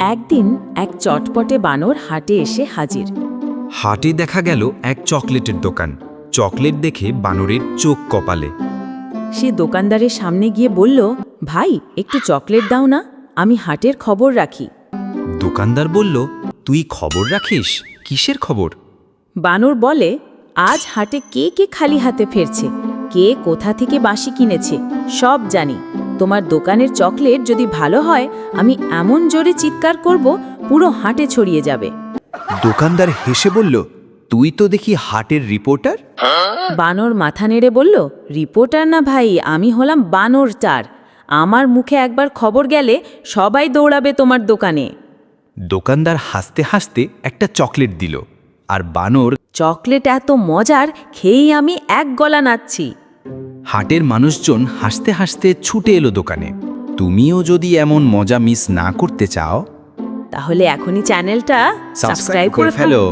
একদিন এক চটপটে বানর হাটে এসে হাজির। হাটে দেখা গেল এক চকলেটের দোকান। চকলেট দেখে বানরের চোখ কপালে। সে দোকানদারের সামনে গিয়ে বলল ভাই একটু চকলেট দাও না আমি হাটের খবর রাখি। দোকানদার বলল তুই খবর রাখিস? কিসের খবর? বানর বলে আজ হাটে কে কে খালি হাতে ফেরছে? কে কোথা থেকে বাঁশি কিনেছে? সব জানি। তোমার দোকানের চকলেট যদি ভালো হয় আমি এমন জোরে চিৎকার করব পুরো হাটে ছড়িয়ে যাবে। দোকানদার হেসে বলল তুই তো দেখি হাটের রিপোর্টার? বানর মাথা নেড়ে বলল রিপোর্টার না ভাই আমি হলাম বানর চার। আমার মুখে একবার খবর গেলে সবাই দৌড়াবে তোমার দোকানে। দোকানদার হাসতে হাসতে একটা চকলেট দিল আর বানর চকলেট এত মজার খেয়েই আমি এক গলা নাচ্ছি। হাটের মানুষজন হাসতে হাসতে ছুটে এলো দোকানে। তুমিও যদি এমন মজা মিস না করতে চাও তাহলে এখনই চ্যানেলটা সাবস্ক্রাইব করে ফেলো।